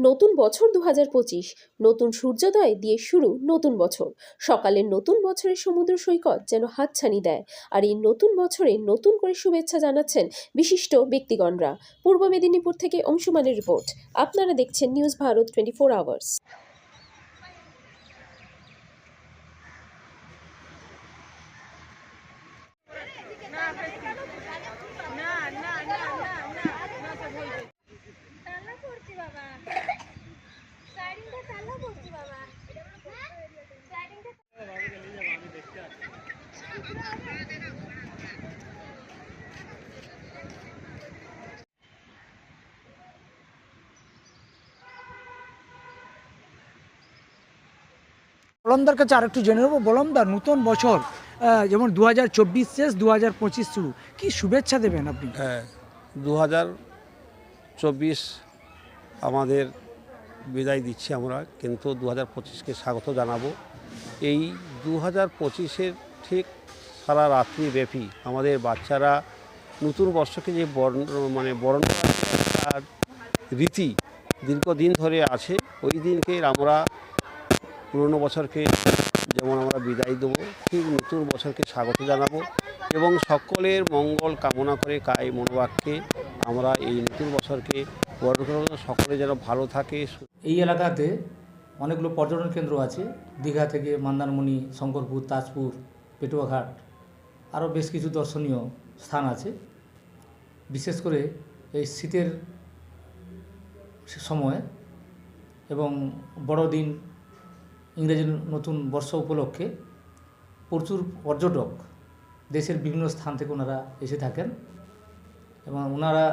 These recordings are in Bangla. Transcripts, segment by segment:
নতুন বছর দু পঁচিশ, নতুন সূর্যোদয় দিয়ে শুরু নতুন বছর। সকালের নতুন বছরের সমুদ্র সৈকত যেন হাতছানি দেয় আর এই নতুন বছরে নতুন করে শুভেচ্ছা জানাচ্ছেন বিশিষ্ট ব্যক্তিগণরা। পূর্ব মেদিনীপুর থেকে অংশুমানের রিপোর্ট। আপনারা দেখছেন news Bharat twenty four hours. বলমদার কাছে আরেকটু জেনে নেব। বলমদার নতুন বছর যেমন দু হাজার চব্বিশ শেষ দু হাজার পঁচিশ শুরু। কি শুভেচ্ছা দেবেন আপনি? হ্যাঁ দু হাজার চব্বিশ আমাদের বিদায় দিচ্ছি আমরা, কিন্তু দু হাজার পঁচিশকে স্বাগত জানাব। এই দু হাজার পঁচিশের ঠিক সারা রাত্রি ব্যাপী আমাদের বাচ্চারা নতুন বর্ষকে যে বরণ মানে বরণ রীতি দীর্ঘদিন ধরে আছে। ওই দিনকে আমরা পুরনো বছরকে যেমন আমরা বিদায় দেবো, ঠিক নতুন বছরকে স্বাগত জানাব এবং সকলের মঙ্গল কামনা করে কায় মনোবাক্যে আমরা এই নতুন বছরকে করব। সকলে যেন ভালো থাকে এই এলাকাতে অনেকগুলো পর্যটন কেন্দ্র আছে। দীঘা থেকে মন্দারমণি, শঙ্করপুর, তাজপুর, পেটুয়াঘাট, আরও বেশ কিছু দর্শনীয় স্থান আছে। বিশেষ করে এই শীতের সময় এবং বড়দিন ইংরেজি নতুন বর্ষ উপলক্ষে প্রচুর পর্যটক দেশের বিভিন্ন স্থান থেকে ওনারা এসে থাকেন এবং ওনারা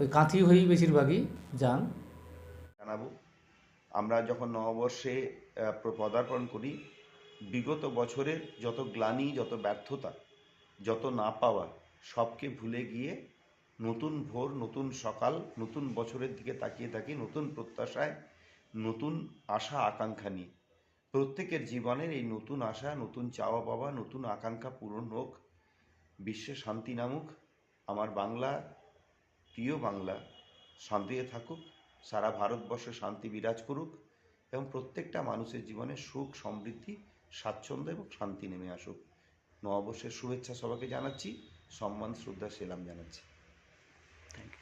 ওই কাঁথি হয়েই বেশিরভাগই যান। জানাব, আমরা যখন নববর্ষে পদার্পণ করি, বিগত বছরের যত গ্লানি, যত ব্যর্থতা, যত না পাওয়া, সবকে ভুলে গিয়ে নতুন ভোর, নতুন সকাল, নতুন বছরের দিকে তাকিয়ে থাকি, নতুন প্রত্যাশায় নতুন আশা আকাঙ্ক্ষা নিয়ে। প্রত্যেকের জীবনের এই নতুন আশা, নতুন চাওয়া পাওয়া, নতুন আকাঙ্ক্ষা পূরণ হোক। বিশ্বে শান্তি নামুক। আমার বাংলা, প্রিয় বাংলা, শান্তিতে থাকুক। সারা ভারতবর্ষে শান্তি বিরাজ করুক এবং প্রত্যেকটা মানুষের জীবনে সুখ, সমৃদ্ধি, স্বাচ্ছন্দ্য এবং শান্তি নেমে আসুক। নববর্ষের শুভেচ্ছা সবাইকে জানাচ্ছি। সম্মান, শ্রদ্ধা, সেলাম জানাচ্ছি। Thank you